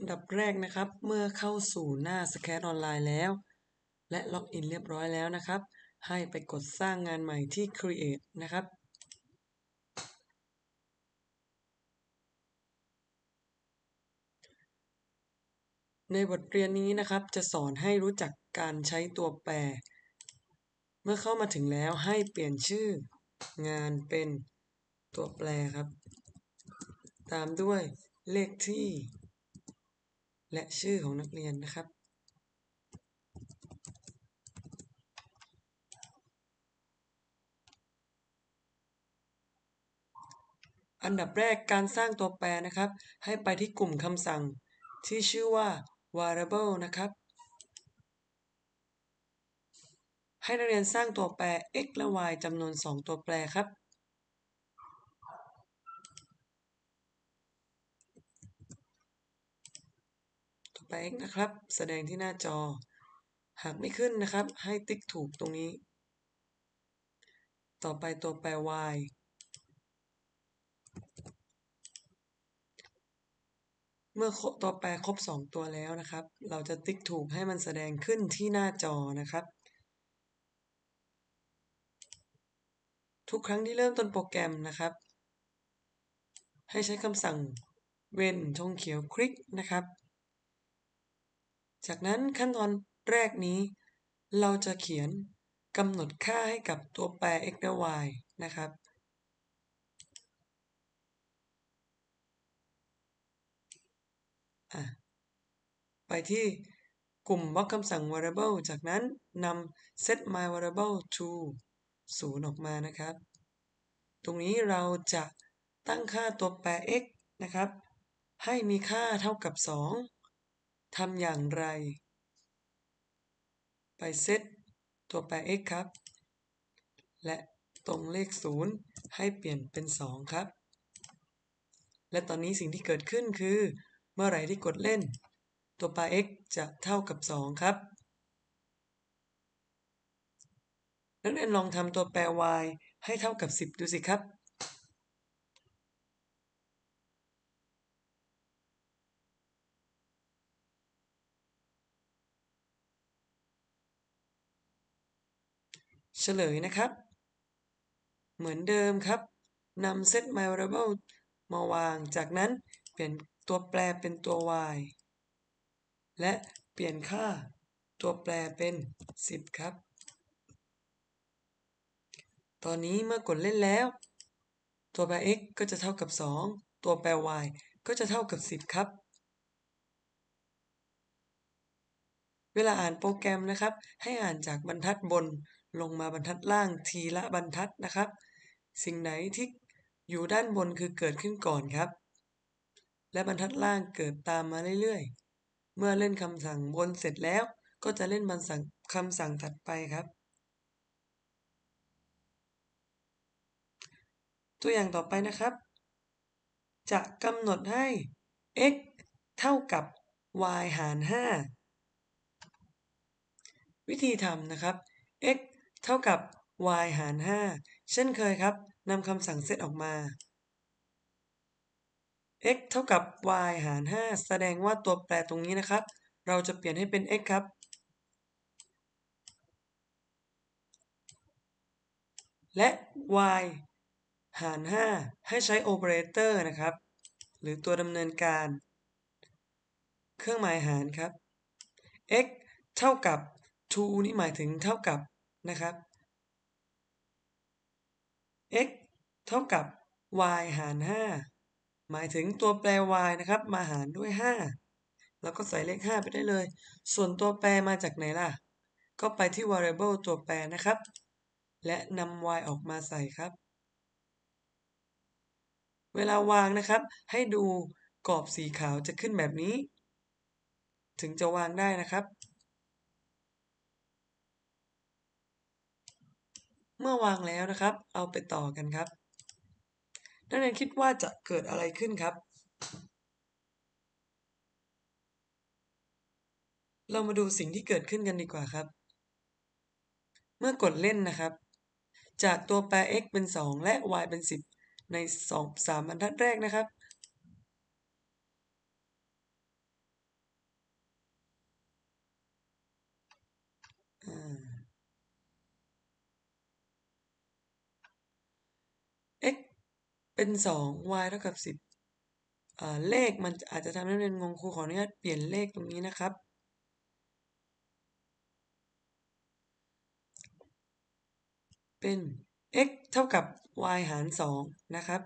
อันดับแรกนะครับ เมื่อเข้าสู่หน้า s c a t ออนไลน์แล้ว และล็อกอินเรียบร้อยแล้วนะครับ ให้ไปกดสร้างงานใหม่ที่ Create นะครับในบทเรียนนี้นะครับจะสอนให้รู้จักการใช้ตัวแปร เมื่อเข้ามาถึงแล้วให้เปลี่ยนชื่องานเป็นตัวแปรครับ ตามด้วยเลขที่ และชื่อของนักเรียนนะครับ อันดับแรกการสร้างตัวแปรนะครับ ให้ไปที่กลุ่มคำสั่งที่ชื่อว่า variable นะครับ ให้นักเรียนสร้างตัวแปร x และ y จำนวน 2 ตัวแปรครับ แปร x นะครับ แสดงที่หน้าจอ หากไม่ขึ้นนะครับ ให้ติ๊กถูกตรงนี้ ต่อไปตัวแปร y เมื่อตัวแปรครบ 2 ตัวแล้วนะครับ เราจะติ๊กถูกให้มันแสดงขึ้นที่หน้าจอนะครับ ทุกครั้งที่เริ่มต้นโปรแกรมนะครับ ให้ใช้คำสั่งเว้นธงเขียวคลิกนะครับ จากนั้นขั้นตอนแรกนี้ เราจะเขียนกำหนดค่าให้กับตัวแปร x และ y นะครับ ไปที่กลุ่มบล็อกคำสั่ง variable จากนั้นนำ set my variable to 0ออกมานะครับ ตรงนี้เราจะตั้งค่าตัวแปร x นะครับ ให้มีค่าเท่ากับ 2 ทำอย่างไร ไปเซตตัวแปร x ครับ และตรงเลข 0 ให้เปลี่ยนเป็น 2 ครับ และตอนนี้สิ่งที่เกิดขึ้นคือ เมื่อไหร่ที่กดเล่น ตัวแปร x จะเท่ากับ 2 ครับ นักเรียนลองทำตัวแปร y ให้เท่ากับ 10 ดูสิครับ เฉลยนะครับ เหมือนเดิมครับนำ set my variable มาวาง จากนั้นเปลี่ยนตัวแปรเป็นตัว y และเปลี่ยนค่าตัวแปรเป็น 10 ครับ ตอนนี้เมื่อกดเล่นแล้ว ตัวแปร x ก็จะเท่ากับ 2 ตัวแปร y ก็จะเท่ากับ 10 ครับ เวลาอ่านโปรแกรมนะครับ ให้อ่านจากบรรทัดบน ลงมาบรรทัดล่างทีละบรรทัดนะครับ สิ่งไหนที่อยู่ด้านบนคือเกิดขึ้นก่อนครับ และบรรทัดล่างเกิดตามมาเรื่อยๆ เมื่อเล่นคำสั่งบนเสร็จแล้วก็จะเล่นคำสั่งถัดไปครับ ตัวอย่างต่อไปนะครับ จะกำหนดให้ x เท่ากับ y หาร 5 วิธีทำนะครับ x เท่ากับ y หาร 5 เช่นเคยครับนำคำสั่งเซตออกมา x เท่ากับ y หาร 5 แสดงว่าตัวแปรตรงนี้นะครับ เราจะเปลี่ยนให้เป็น x ครับ และ y หาร 5 ให้ใช้โอเปอเรเตอร์นะครับ หรือตัวดำเนินการ เครื่องหมายหารครับ x เท่ากับ2นี่หมายถึงเท่ากับ นะครับ x เท่ากับ y หาร 5 หมายถึงตัวแปร y นะครับ มาหารด้วย 5 แล้วก็ใส่เลข 5 ไปได้เลย ส่วนตัวแปรมาจากไหนล่ะ ก็ไปที่ variable ตัวแปรนะครับ และนำ y ออกมาใส่ครับ เวลาวางนะครับ ให้ดูกรอบสีขาวจะขึ้นแบบนี้ ถึงจะวางได้นะครับ เมื่อวางแล้วนะครับ เอาไปต่อกันครับ นักเรียนคิดว่าจะเกิดอะไรขึ้นครับ เรามาดูสิ่งที่เกิดขึ้นกันดีกว่าครับ เมื่อกดเล่นนะครับ จากตัวแปร x เป็น 2 และ y เป็น 10 ในสองสามบรรทัดแรกนะครับ อ่า x เป็นสอง y เท่ากับสิบเลขมันอาจจะทำให้นักเรียนงงครูขออนุญาตเปลี่ยนเลขตรงนี้นะครับ เป็น x เท่ากับ y หารสองนะครับ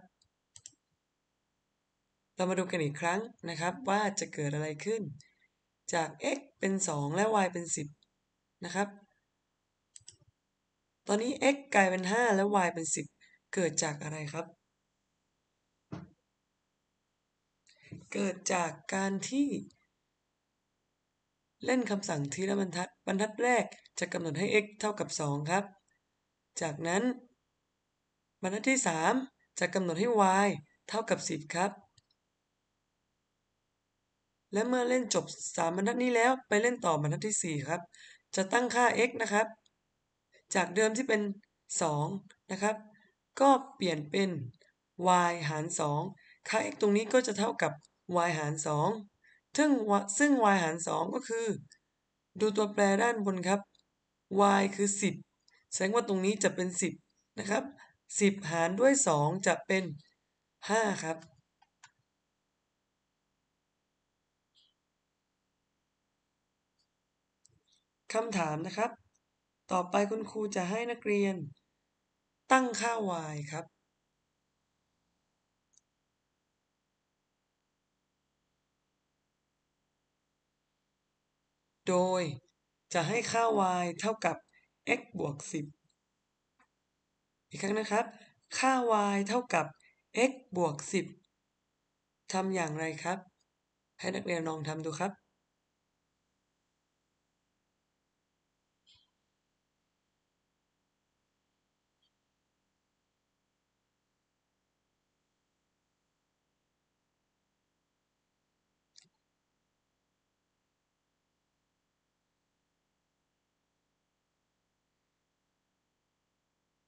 เรามาดูกันอีกครั้งนะครับว่าจะเกิดอะไรขึ้น จาก x เป็น 2 และ y เป็น 10 นะครับ ตอนนี้ x กลายเป็น 5 และ y เป็น 10 เกิดจากอะไรครับ เกิดจากการที่ เล่นคำสั่งทีละบรรทัด บรรทัดแรกจะกำหนดให้ x เท่ากับ 2 ครับ จากนั้น บรรทัดที่ 3 จะกำหนดให้ y เท่ากับ 10 ครับ และเมื่อเล่นจบ 3 บรรทัดนี้แล้วไปเล่นต่อบรรทัดที่ 4 ครับ จะตั้งค่า x นะครับ จากเดิมที่เป็น 2 นะครับ ก็เปลี่ยนเป็น y หาร 2 ค่า x ตรงนี้ก็จะเท่ากับ y หาร 2 ซึ่งซึ่ง y หาร 2 ก็คือ ดูตัวแปรด้านบนครับ y คือ 10 แสดงว่าตรงนี้จะเป็น 10 นะครับ 10 หารด้วย 2 จะเป็น 5 ครับคำถามนะครับ ต่อไปคุณครูจะให้นักเรียน ตั้งค่า y ครับ โดยจะให้ค่า y เท่ากับ x บวก 10 อีกครั้งนะครับ ค่า y เท่ากับ x บวก 10ทำอย่างไรครับ ให้นักเรียนลองทำดูครับ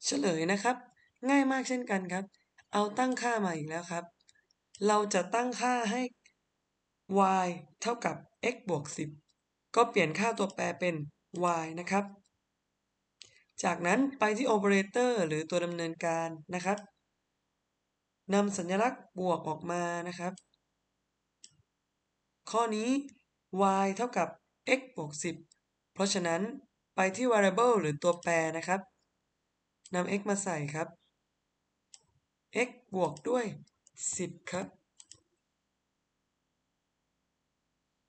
เฉลยนะครับ ง่ายมากเช่นกันครับ เอาตั้งค่ามาอีกแล้วครับ เราจะตั้งค่าให้ y เท่ากับ x บวก 10 ก็เปลี่ยนค่าตัวแปรเป็น y นะครับ จากนั้นไปที่โอเปอเรเตอร์หรือตัวดำเนินการนะครับนำสัญลักษณ์บวกออกมานะครับ ข้อนี้ y เท่ากับ x บวก 10 เพราะฉะนั้นไปที่ variable หรือตัวแปรนะครับ นำ x มาใส่ครับ x บวกด้วย 10 ครับ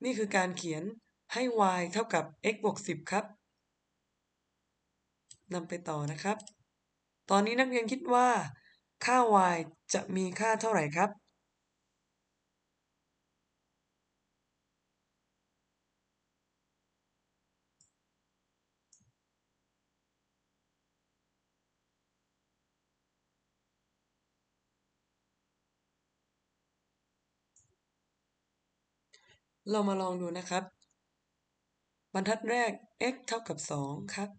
นี่คือการเขียนให้ y เท่ากับ x บวก 10 ครับนำไปต่อนะครับ ตอนนี้นักเรียนคิดว่า ค่า y จะมีค่าเท่าไหร่ครับ เรามาลองดูนะครับ บรรทัดแรก x เท่ากับ 2 ครับ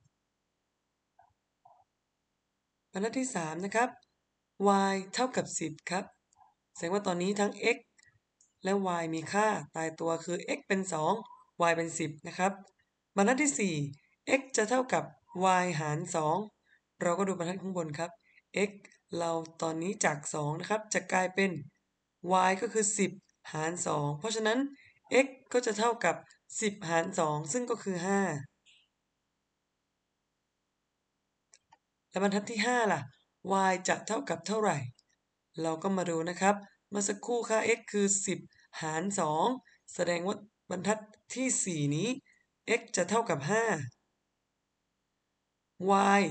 บรรทัดที่ 3 นะครับ y เท่ากับ 10 ครับ แสดงว่าตอนนี้ทั้ง x และ y มีค่าตายตัวคือ x เป็น 2 y เป็น 10 นะครับ บรรทัดที่ 4 x จะเท่ากับ y หาร 2 เราก็ดูบรรทัดข้างบนครับ x เราตอนนี้จาก 2 นะครับ จะกลายเป็น y ก็คือ 10 หาร 2 เพราะฉะนั้น x ก็จะเท่ากับ 10 หาร 2 ซึ่งก็คือ 5 และบรรทัดที่ 5 ล่ะ y จะเท่ากับเท่าไหร่ เราก็มาดูนะครับ เมื่อสักครู่ค่า x คือ 10 หาร 2 แสดงว่าบรรทัดที่ 4 นี้ x จะเท่ากับ 5 y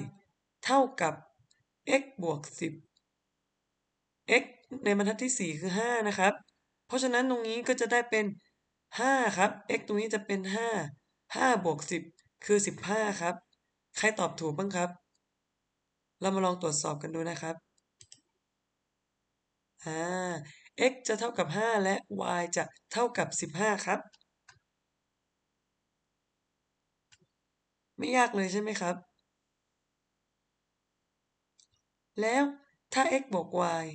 เท่ากับ x บวก 10 x ในบรรทัดที่ 4 คือ 5 นะครับ เพราะฉะนั้นตรงนี้ก็จะได้เป็น 5ครับ x ตรงนี้จะเป็น5 5บวก10คือ15ครับ ใครตอบถูกบ้างครับ เรามาลองตรวจสอบกันดูนะครับอ่า x จะเท่ากับ 5 และ y จะเท่ากับ 15 ครับ ไม่ยากเลยใช่ไหมครับ แล้วถ้า x บวก y